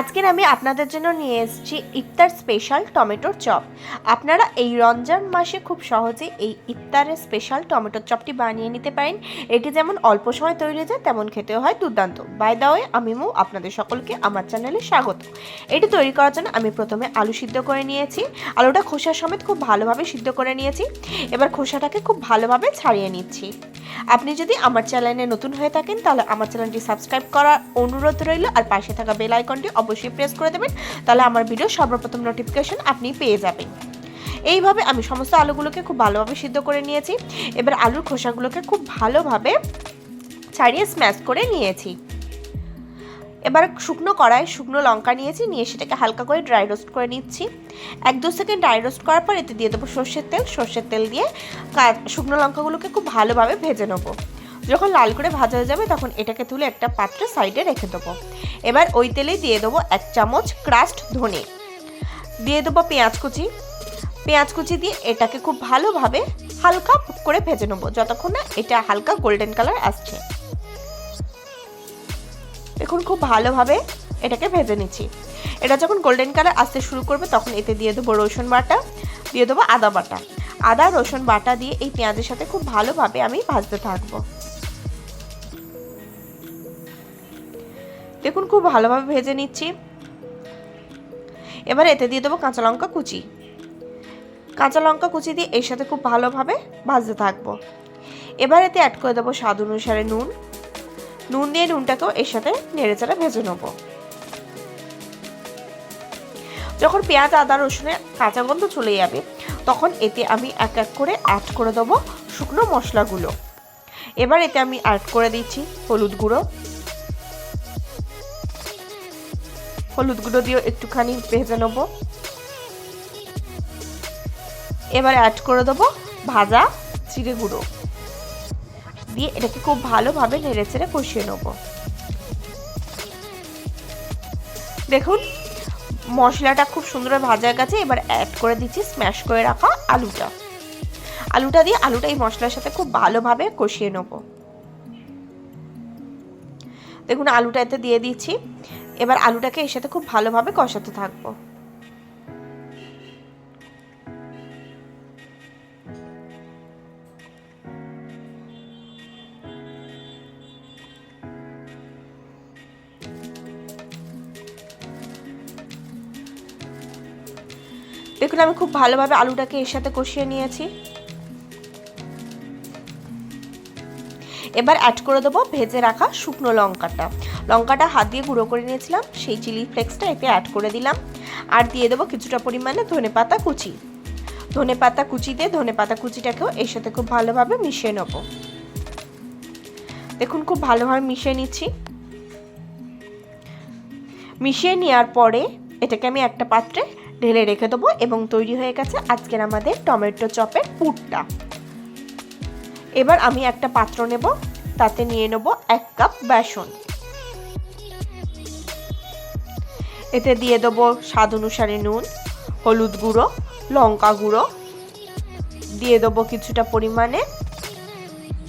আজকের আমি আপনাদের জন্য নিয়ে এসেছি ইফতার স্পেশাল টমেটোর চপ। আপনারা এই রমজান মাসে খুব সহজে এই ইফতারের স্পেশাল টমেটোর চপটি বানিয়ে নিতে পারেন। এটি যেমন অল্প সময় তৈরি হয়ে যায়, তেমন খেতেও হয় দুর্দান্ত। বাই দা ওয়ে আমি মৌ, আপনাদের সকলকে আমার চ্যানেলে স্বাগত। এটি তৈরি করার জন্য আমি প্রথমে আলু সিদ্ধ করে নিয়েছি। আলুটা খোসা সমেত খুব ভালোভাবে সিদ্ধ করে নিয়েছি। এবার খোসাটাকে খুব ভালোভাবে ছাড়িয়ে নিচ্ছি। আপনি যদি আমার চ্যানেলে নতুন হয়ে থাকেন, তাহলে আমার চ্যানেলটি সাবস্ক্রাইব করার অনুরোধ রইল। আর পাশে থাকা বেল আইকনটি অবশ্যই প্রেস করে দেবেন, তাহলে আমার ভিডিও সর্বপ্রথম নোটিফিকেশন আপনি পেয়ে যাবেন। এইভাবে আমি সমস্ত আলুগুলোকে খুব ভালোভাবে সিদ্ধ করে নিয়েছি। এবার আলুর খোসাগুলোকে খুব ভালোভাবে ছাড়িয়ে স্ম্যাশ করে নিয়েছি। এবার শুকনো কড়াই শুকনো লঙ্কা নিয়েছি, নিয়ে সেটাকে হালকা করে ড্রাই রোস্ট করে নিচ্ছি। এক দু সেকেন্ড ড্রাই রোস্ট করার পর এতে দিয়ে দেবো সর্ষের তেল। সর্ষের তেল দিয়ে শুকনো লঙ্কাগুলোকে খুব ভালোভাবে ভেজে নেব। যখন লাল করে ভাজা হয়ে যাবে, তখন এটাকে তুলে একটা পাত্রে সাইডে রেখে দেবো। এবার ওই তেলেই দিয়ে দেবো এক চামচ ক্রাস্ট ধনে। দিয়ে দেবো পেঁয়াজ কুচি। পেঁয়াজ কুচি দিয়ে এটাকে খুব ভালোভাবে হালকা করে ভেজে নেব, যতক্ষণ না এটা হালকা গোল্ডেন কালার আসছে। এখন খুব ভালোভাবে এটাকে ভেজে নিচ্ছি। এটা যখন গোল্ডেন কালার আসতে শুরু করবে, তখন এতে দিয়ে দেবো রসুন বাটা, দিয়ে দেবো আদা বাটা। আদা, রসুন বাটা দিয়ে এই পেঁয়াজের সাথে খুব ভালোভাবে আমি ভাজতে থাকব। দেখুন, খুব ভালোভাবে ভেজে নিচ্ছি। এবার এতে দিয়ে দেবো কাঁচা লঙ্কা কুচি। কাঁচা লঙ্কা কুচি দিয়ে এর সাথে খুব ভালোভাবে ভাজতে থাকব। এবার এতে অ্যাড করে দেবো স্বাদ অনুসারে নুন। নুন দিয়ে নুনটাকেও এর সাথে নেড়ে চেড়ে ভেজে নেব। যখন পেঁয়াজ, আদা রসুনের কাঁচা গন্ধ চলে যাবে, তখন এতে আমি এক এক করে অ্যাড করে দেবো শুকনো মশলাগুলো। এবার এতে আমি অ্যাড করে দিচ্ছি হলুদ গুঁড়ো। হলুদ গুঁড়ো দিয়েও একটুখানি ভেজে নেব। এবার অ্যাড করে দেবো ভাজা জিরে গুঁড়ো। দিয়ে এটাকে খুব ভালোভাবে নেড়ে চেড়ে কষিয়ে নেব। দেখুন, মশলাটা খুব সুন্দরভাবে ভাজা গেছে, এবার অ্যাড করে দিচ্ছি স্ম্যাশ করে রাখা আলুটা। আলুটা দিয়ে আলুটা এই মশলার সাথে খুব ভালোভাবে কষিয়ে নেব। দেখুন, আলুটা এতে দিয়ে দিচ্ছি। এবার আলুটাকে এর সাথে খুব ভালোভাবে কষাতে থাকব। দেখুন, আমি খুব ভালোভাবে আলুটাকে এর সাথে কষিয়ে নিয়েছি। এবার অ্যাড করে দেবো ভেজে রাখা শুকনো লঙ্কাটা। লঙ্কাটা হাত দিয়ে গুঁড়ো করে নিয়েছিলাম, সেই চিলি ফ্লেক্সটা এতে অ্যাড করে দিলাম। আর দিয়ে দেবো কিছুটা পরিমাণে ধনে পাতা কুচি। ধনে পাতা কুচি দিয়ে ধনে পাতা কুচিটাকেও এর সাথে খুব ভালোভাবে মিশিয়ে নেব। দেখুন, খুব ভালোভাবে মিশিয়ে নিচ্ছি। মিশিয়ে নেওয়ার পরে এটাকে আমি একটা পাত্রে ঢেলে রেখে দেবো এবং তৈরি হয়ে গেছে আজকের আমাদের টমেটো চপের পুরটা। এবার আমি একটা পাত্র নেব, তাতে নিয়ে নেব এক কাপ বেসন। এতে দিয়ে দেবো স্বাদ অনুসারে নুন, হলুদ গুঁড়ো, লঙ্কা গুঁড়ো। দিয়ে দেবো কিছুটা পরিমাণে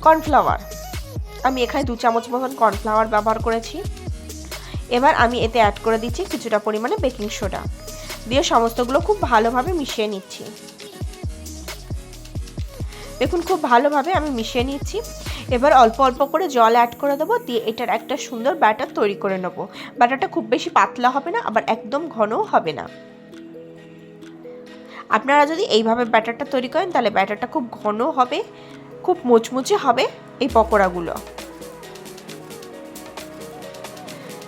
কর্নফ্লাওয়ার। আমি এখানে দু চামচ মতন কর্নফ্লাওয়ার ব্যবহার করেছি। এবার আমি এতে অ্যাড করে দিচ্ছি কিছুটা পরিমাণে বেকিং সোডা দিয়ে সমস্তগুলো খুব ভালোভাবে মিশিয়ে নিচ্ছি। দেখুন, খুব ভালোভাবে আমি মিশিয়ে নিচ্ছি। এবার অল্প অল্প করে জল অ্যাড করে দেবো, দিয়ে এটার একটা সুন্দর ব্যাটার তৈরি করে নেব। ব্যাটারটা খুব বেশি পাতলা হবে না, আবার একদম ঘনও হবে না। আপনারা যদি এইভাবে ব্যাটারটা তৈরি করেন, তাহলে ব্যাটারটা খুব ঘন হবে, খুব মুচমুচে হবে এই পকোড়াগুলো।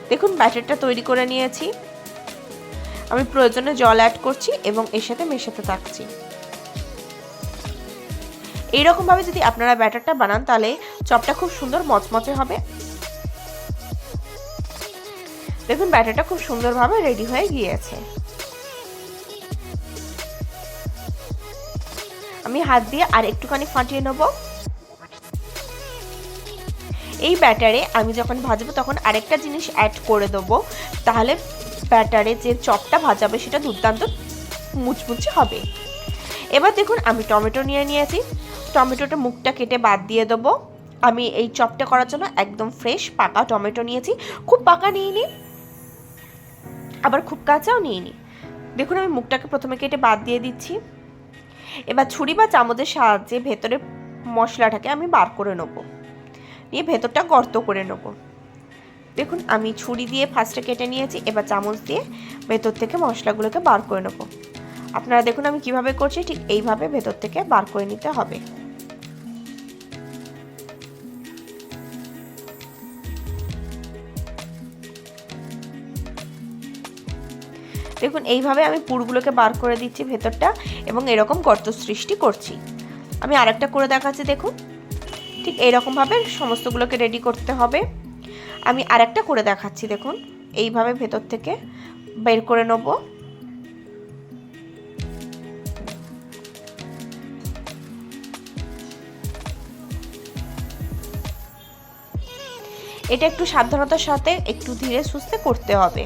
দেখুন ব্যাটারটা তৈরি করে নিয়েছি। আমি প্রয়োজনে জল অ্যাড করছি এবং এর সাথে মেশাতে থাকছি। এইরকমভাবে যদি আপনারা ব্যাটারটা বানান, তাহলে চপটা খুব সুন্দর মচমচে হবে। দেখুন, ব্যাটারটা খুব সুন্দরভাবে রেডি হয়ে গিয়েছে। আমি হাত দিয়ে আর একটুখানি ফাটিয়ে নেব। এই ব্যাটারে আমি যখন ভাজবো, তখন আরেকটা জিনিস অ্যাড করে দেবো। তাহলে ব্যাটারে যে চপটা ভাজাবে, সেটা দুর্দান্ত মুচমুচে হবে। এবার দেখুন, আমি টমেটো নিয়ে নিয়েছি। টমেটোটা মুখটা কেটে বাদ দিয়ে দেবো। আমি এই চপটা করার জন্য একদম ফ্রেশ পাকা টমেটো নিয়েছি। খুব পাকা নিয়ে নিই আবার খুব কাঁচাও নিইনি। দেখুন, আমি মুখটাকে প্রথমে কেটে বাদ দিয়ে দিচ্ছি। এবার ছুরি বা চামচের সাহায্যে ভেতরে মশলাটাকে আমি বার করে নেব। নিয়ে ভেতরটা গর্ত করে নেব। দেখুন, আমি ছুরি দিয়ে ফার্স্টে কেটে নিয়েছি, এবার চামচ দিয়ে ভেতর থেকে মশলাগুলোকে বার করে নেব। আপনারা দেখুন, আমি কীভাবে করছি, ঠিক এইভাবে ভেতর থেকে বার করে নিতে হবে। দেখুন, এইভাবে আমি পুরগুলোকে বার করে দিচ্ছি ভেতরটা এবং এরকম গর্ত সৃষ্টি করছি। আমি আরেকটা করে দেখাচ্ছি, দেখুন। ঠিক এইরকমভাবে সমস্তগুলোকে রেডি করতে হবে। আমি আরেকটা করে দেখাচ্ছি, দেখুন। এইভাবে ভেতর থেকে বের করে নেব। এটা একটু সাবধানতার সাথে একটু ধীরে সুস্থে করতে হবে।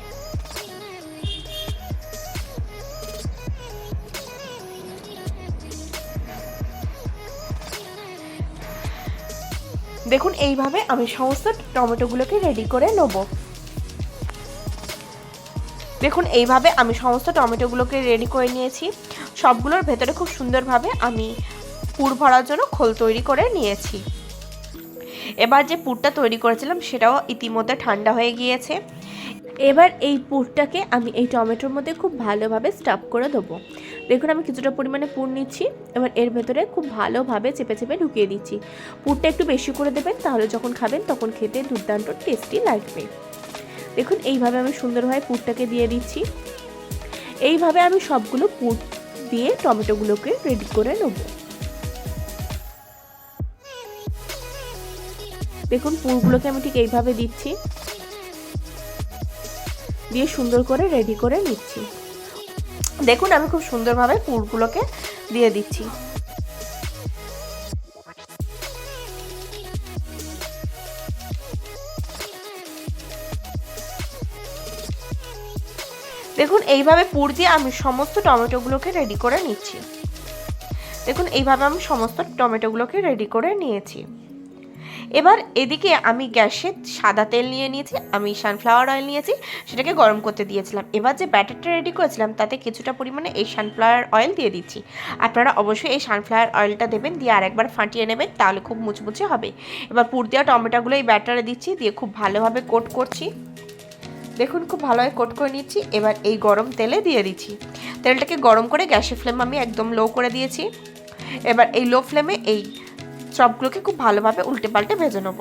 দেখুন, এইভাবে আমি সমস্ত টমেটোগুলোকে রেডি করে নেব। দেখুন, এইভাবে আমি সমস্ত টমেটোগুলোকে রেডি করে নিয়েছি। সবগুলোর ভেতরে খুব সুন্দরভাবে আমি পুর ভরার জন্য খোল তৈরি করে নিয়েছি। এবার যে পুরটা তৈরি করেছিলাম, সেটাও ইতিমধ্যে ঠান্ডা হয়ে গিয়েছে। এবার এই পুরটাকে আমি এই টমেটোর মধ্যে খুব ভালোভাবে স্টাফ করে দেবো। দেখুন, আমি কিছুটা পরিমাণে পুর নিচ্ছি, এবার এর ভেতরে খুব ভালোভাবে চেপে চেপে ঢুকিয়ে দিচ্ছি। পুরটা একটু বেশি করে দেবেন, তাহলে যখন খাবেন তখন খেতে দুর্দান্ত টেস্টি লাগবে। দেখুন, এইভাবে আমি সুন্দরভাবে পুরটাকে দিয়ে দিচ্ছি। এইভাবে আমি সবগুলো পুর দিয়ে টমেটোগুলোকে রেডি করে নেব। দেখুন, পুরগুলোকে আমি ঠিক এইভাবে দিচ্ছি। দিয়ে সুন্দর করে রেডি করে নিচ্ছি। দেখুন, আমি খুব সুন্দরভাবে পুরগুলোকে দিয়ে দিচ্ছি। দেখুন, এইভাবে পুর দিয়ে আমি সমস্ত টমেটোগুলোকে রেডি করে নিচ্ছি। দেখুন, এইভাবে আমি সমস্ত টমেটোগুলোকে রেডি করে নিয়েছি। এবার এদিকে আমি গ্যাসে সাদা তেল নিয়ে নিয়েছি, আমি সানফ্লাওয়ার অয়েল নিয়েছি, সেটাকে গরম করতে দিয়েছিলাম। এবার যে ব্যাটারটা রেডি করেছিলাম, তাতে কিছুটা পরিমাণে এই সানফ্লাওয়ার অয়েল দিয়ে দিচ্ছি। আপনারা অবশ্যই এই সানফ্লাওয়ার অয়েলটা দেবেন, দিয়ে আরেকবার ফাটিয়ে নেবেন, তাহলে খুব মুচমুচে হবে। এবার পুর দেওয়া টমেটোগুলো এই ব্যাটারে দিচ্ছি, দিয়ে খুব ভালোভাবে কোট করছি। দেখুন, খুব ভালোভাবে কোট করে নিচ্ছি। এবার এই গরম তেলে দিয়ে দিচ্ছি। তেলটাকে গরম করে গ্যাসের ফ্লেম আমি একদম লো করে দিয়েছি। এবার এই লো ফ্লেমে এই সবগুলোকে খুব ভালোভাবে উল্টে পাল্টে ভেজে নেব।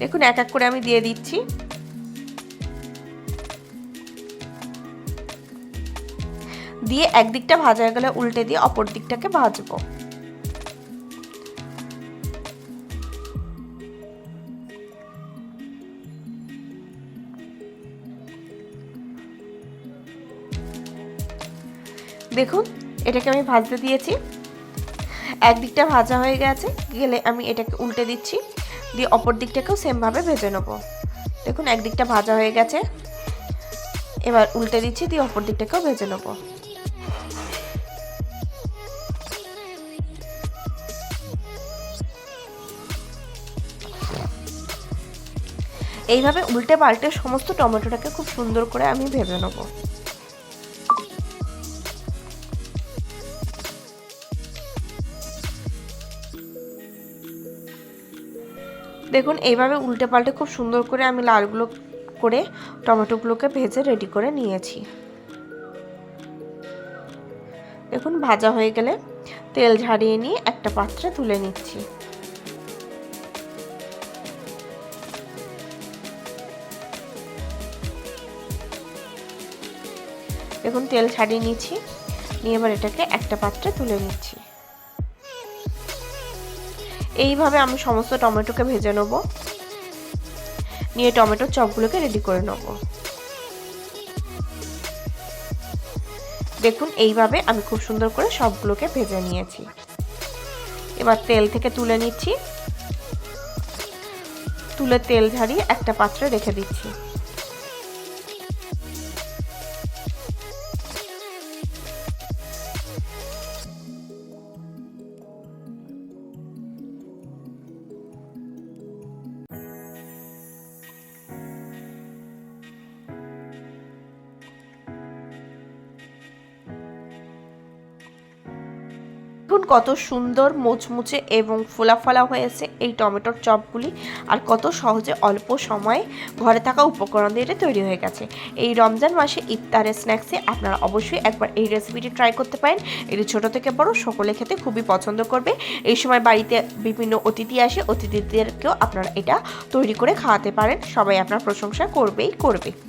দেখুন, এক এক করে আমি দিয়ে দিচ্ছি। দিয়ে একদিকটা ভাজা হয়ে গেলে উল্টে দিয়ে অপর দিকটাকে ভাজবো। দেখুন, এটাকে আমি ভাজতে দিয়েছি। একদিকটা ভাজা হয়ে গেছে, গেলে আমি এটাকে উল্টে দিচ্ছি, দিয়ে অপর দিকটাকেও সেমভাবে ভেজে নেব। দেখুন, একদিকটা ভাজা হয়ে গেছে, এবার উল্টে দিচ্ছি, দিয়ে অপর দিকটাকেও ভেজে নেব। এইভাবে উল্টে পাল্টে সমস্ত টমেটোটাকে খুব সুন্দর করে আমি ভেজে নেব। দেখুন, এইভাবে উল্টে পাল্টে খুব সুন্দর করে আমি লালগুলো করে টমেটোগুলোকে ভেজে রেডি করে নিয়েছি। দেখুন, ভাজা হয়ে গেলে তেল ঝাড়িয়ে নিয়ে একটা পাত্রে তুলে নিচ্ছি। দেখুন, তেল ছাড়িয়ে নিচ্ছি নিয়ে এবার এটাকে একটা পাত্রে তুলে নিচ্ছি। এইভাবে আমি সমস্ত টমেটোকে ভেজে নেব। নিয়ে টমেটোর চপগুলোকে রেডি করে নেব। দেখুন, এইভাবে আমি খুব সুন্দর করে সবগুলোকে ভেজে নিয়েছি। এবার তেল থেকে তুলে নিচ্ছি। তুলে তেল ঝাড়িয়ে একটা পাত্রে রেখে দিচ্ছি। দেখুন কত সুন্দর মুচমুচে এবং ফোলা ফোলা হয়েছে এই টমেটোর চপগুলি আর কত সহজে অল্প সময়ে ঘরে থাকা উপকরণ দিয়ে তৈরি হয়ে গেছে। এই রমজান মাসে ইফতারের স্ন্যাক্সে আপনারা অবশ্যই একবার এই রেসিপিটি ট্রাই করতে পারেন। এটি ছোট থেকে বড়, সকলে খেতে খুবই পছন্দ করবে। এই সময় বাড়িতে বিভিন্ন অতিথি আসে, অতিথিদেরকেও আপনারা এটা তৈরি করে খাওয়াতে পারেন। সবাই আপনার প্রশংসা করবেই করবে।